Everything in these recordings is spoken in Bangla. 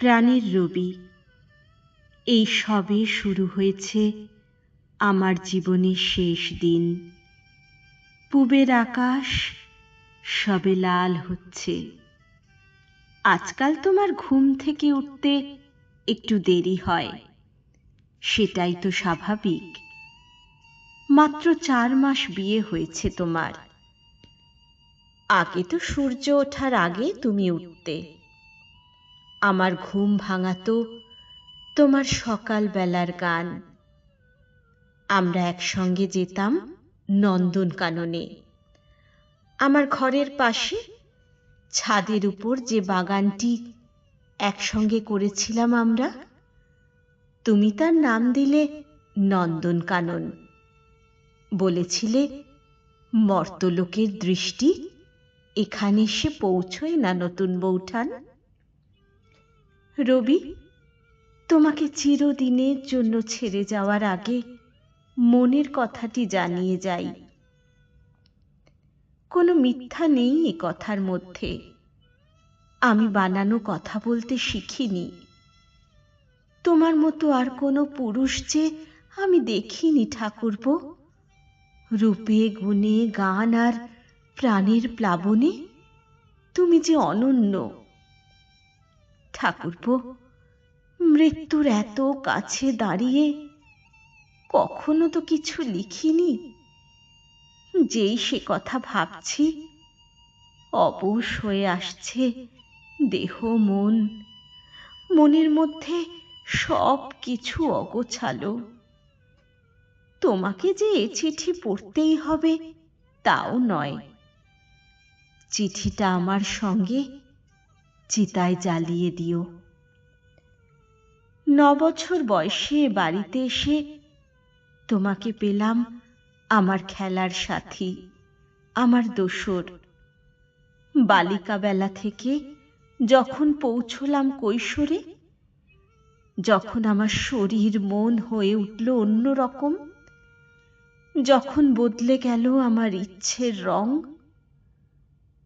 প্রাণের রবি এই সবে শুরু হয়েছে আমার জীবনের শেষ দিন। পূবের আকাশ সবে লাল হচ্ছে। আজকাল তোমার ঘুম থেকে উঠতে একটু দেরি হয়। সেটাই তো স্বাভাবিক। মাত্র চার মাস বিয়ে হয়েছে তোমার। আগে তো সূর্য ওঠার আগে তুমি উঠতে। আমার ঘুম ভাঙাতো তোমার সকাল বেলার গান। আমরা একসঙ্গে যেতাম নন্দন কাননে আমার ঘরের পাশে ছাদের উপর যে বাগানটি একসঙ্গে করেছিলাম আমরা, তুমি তার নাম দিলে নন্দন কানন বলেছিলে, মর্তলোকের দৃষ্টি, এখানে এসে পৌঁছয় না নতুন বৌঠান। রবি, তোমাকে চিরদিনের জন্য ছেড়ে যাওয়ার আগে মনের কথাটি জানিয়ে যাই। কোনো মিথ্যা নেই এ কথার মধ্যে। আমি বানানো কথা বলতে শিখিনি। তোমার মতো আর কোনো পুরুষ যে আমি দেখিনি ঠাকুরপো। রূপে, গুণে, গান আর প্রাণের প্লাবনে তুমি যে অনন্য। ঠাকুরপো, মৃত্যুর এত কাছে দাঁড়িয়ে কখনো তো কিছু লিখিনি। যেই সে কথা ভাবছি, অবশ হয়ে আসছে দেহ, মন। মনের মধ্যে সব কিছু অগোছালো। তোমাকে যে এ চিঠি পড়তেই হবে, তাও নয়। চিঠিটা আমার সঙ্গে চিতায় জ্বালিয়ে দিও। নবছর বয়সে বাড়িতে এসে তোমাকে পেলাম আমার খেলার সাথী, আমার দোসর। বালিকা বেলা থেকে যখন পৌঁছলাম কৈশোরে, যখন আমার শরীর মন হয়ে উঠল অন্যরকম, যখন বদলে গেল আমার ইচ্ছের রং,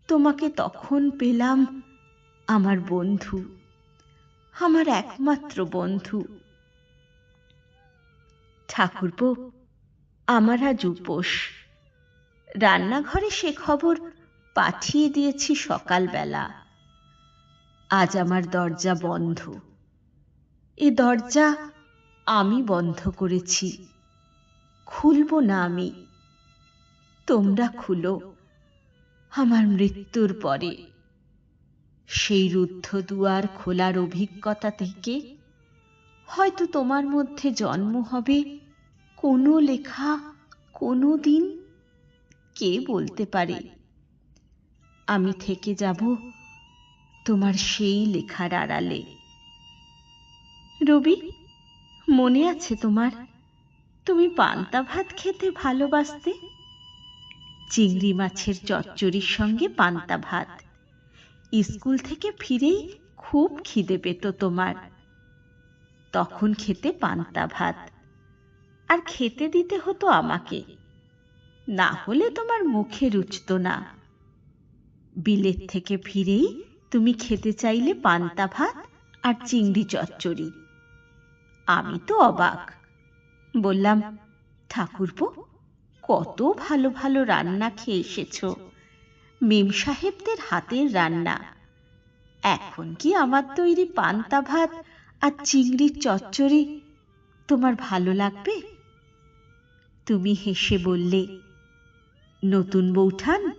তোমাকে তখন পেলাম আমার বন্ধু, আমার একমাত্র বন্ধু। ঠাকুরপো, আমার আজ উপোস। রান্নাঘরে সে খবর পাঠিয়ে দিয়েছি সকালবেলা। আজ আমার দরজা বন্ধ। এ দরজা আমি বন্ধ করেছি। খুলব না আমি। তোমরা খুলো। আমার মৃত্যুর পরে। সেই রুদ্ধ দুয়ার খোলার অভিজ্ঞতা থেকে হয়তো তোমার মধ্যে জন্ম হবে কোনো লেখা, কোনো দিন কে বলতে পারে। আমি থেকে যাব তোমার সেই লেখার আড়ালে। রবি, মনে আছে তোমার? তুমি পান্তা ভাত খেতে ভালোবাসতে? চিংড়ি মাছের চচ্চড়ির সঙ্গে পান্তা ভাত। স্কুল থেকে ফিরেই খুব খিদে পেত তোমার। তখন খেতে পান্তা ভাত। আর খেতে দিতে হতো আমাকে। না হলে তোমার মুখে রুচত না। বিলেত থেকে ফিরেই তুমি খেতে চাইলে পান্তা ভাত আর চিংড়ি চচ্চড়ি। আমি তো অবাক। বললাম, ঠাকুরপো, কত ভালো ভালো রান্না খেয়ে এসেছ। মেম সাহেবদের হাতের রান্না। এখন কি আমার তৈরি পান্তা ভাত আর চিংড়ির চচ্চড়ি তোমার ভালো লাগবে? তুমি হেসে বললে, নতুন বৌঠান,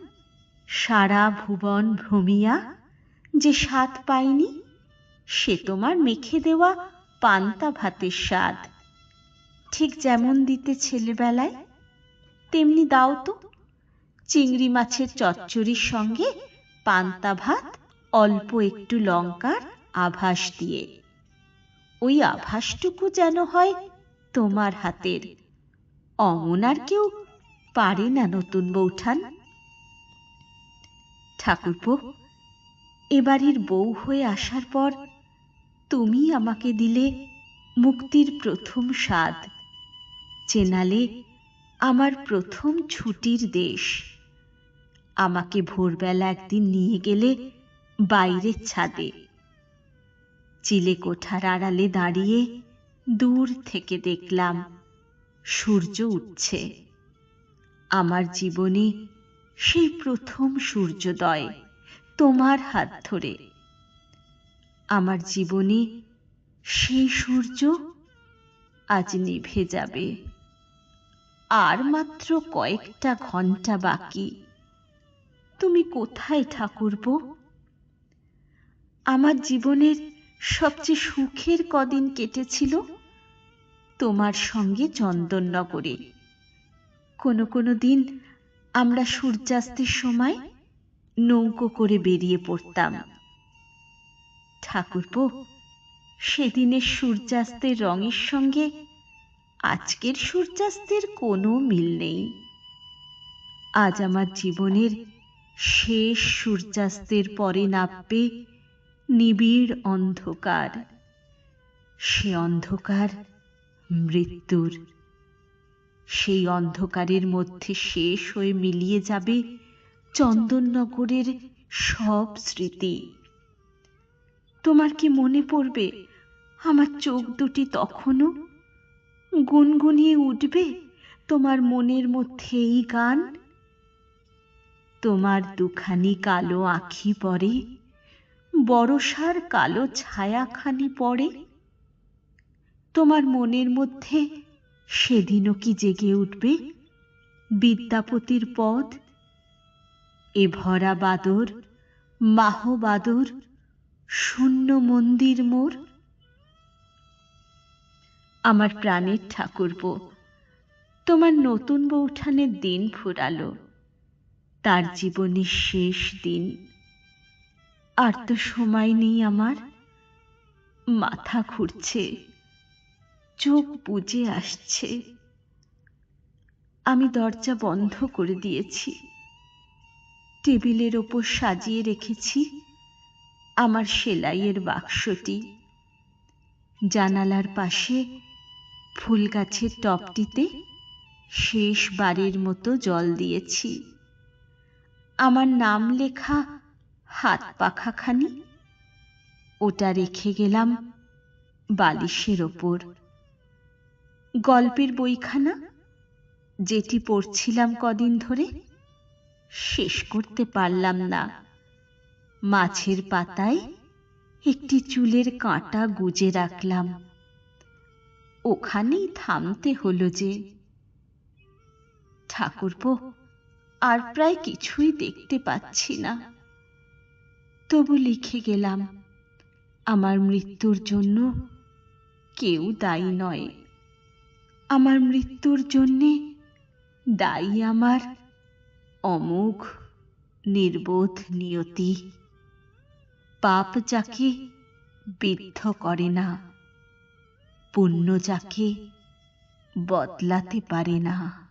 সারা ভুবন ভ্রমিয়া, যে স্বাদ পাইনি, সে তোমার মেখে দেওয়া পান্তা ভাতের স্বাদ। ঠিক যেমন দিতে ছেলেবেলায়, তেমনি দাও তো। চিংড়ি মাছের চচ্চড়ির সঙ্গে পান্তা ভাত, অল্প একটু লঙ্কার আভাস দিয়ে। ওই আভাসটুকু যেন হয় তোমার হাতের। অমন আর কেউ পারে না নতুন বৌঠান ঠাকুরপো এবাড়ির বউ হয়ে আসার পর তুমি আমাকে দিলে মুক্তির প্রথম স্বাদ। চেনালে আমার প্রথম ছুটির দেশ। আমাকে ভোরবেলা একদিন নিয়ে গেলে বাইরের ছাদে। চিলে কোঠার আড়ালে দাঁড়িয়ে দূর থেকে দেখলাম সূর্য উঠছে। আমার জীবনে সেই প্রথম সূর্যোদয় তোমার হাত ধরে। আমার জীবনে সেই সূর্য আজ নিভে যাবে। আর মাত্র কয়েকটা ঘণ্টা বাকি। তুমি কোথায় ঠাকুরপো? আমার জীবনের সবচেয়ে সুখের কদিন কেটেছিল তোমার সঙ্গে চন্দননগরে। কোনো কোনো দিন আমরা সূর্যাস্তের সময় নৌকো করে বেরিয়ে পড়তাম। ঠাকুরপো, সেদিনের সূর্যাস্তের রঙের সঙ্গে আজকের সূর্যাস্তের কোনো মিল নেই। আজ আমার জীবনের শেষ সূর্যাস্তের পরে নামবে নিবিড় অন্ধকার। সে অন্ধকার মৃত্যুর। সেই অন্ধকারের মধ্যে শেষ হয়ে মিলিয়ে যাবে চন্দননগরের সব স্মৃতি। তোমার কি মনে পড়বে, আমার চোখ দুটি তখনও গুনগুনিয়ে উঠবে তোমার মনের মধ্যে এই গান? তোমার দুখানি কালো আখি পরে বড়সার কালো ছায়াখানি পড়ে তোমার মনের মধ্যে সেদিনও কি জেগে উঠবে বিদ্যাপতির পদ? এ ভরা বাদর মাহ বাদর শূন্য মন্দির মোর। আমার প্রাণের ঠাকুরপো, তোমার নতুন বৌঠানের দিন ফুরালো। তার জীবনের শেষ দিন। আর তো সময় নেই আমার। মাথা ঘুরছে। চোখ বুজে আসছে। আমি দরজা বন্ধ করে দিয়েছি। টেবিলের ওপর সাজিয়ে রেখেছি আমার সেলাইয়ের বাক্সটি। জানালার পাশে ফুল গাছের টপটিতে শেষবারের মতো জল দিয়েছি। আমার নাম লেখা হাত পাখাখানি। ওটা রেখে গেলাম বালিশের ওপর। গল্পের বইখানা, যেটি পড়ছিলাম কদিন ধরে, শেষ করতে পারলাম না। মাছের পাতায় একটি চুলের কাঁটা গুজে রাখলাম। ওখানেই থামতে হলো যে। ঠাকুরপো আর প্রায় কিছুই দেখতে পাচ্ছি না। তবু লিখে গেলাম, আমার মৃত্যুর জন্য কেউ দায়ী নয়। আমার মৃত্যুর জন্যে দায়ী আমার অমোঘ, নির্বোধ নিয়তি। পাপ যাকে বিদ্ধ করে না, পুণ্য যাকে বদলাতে পারে না।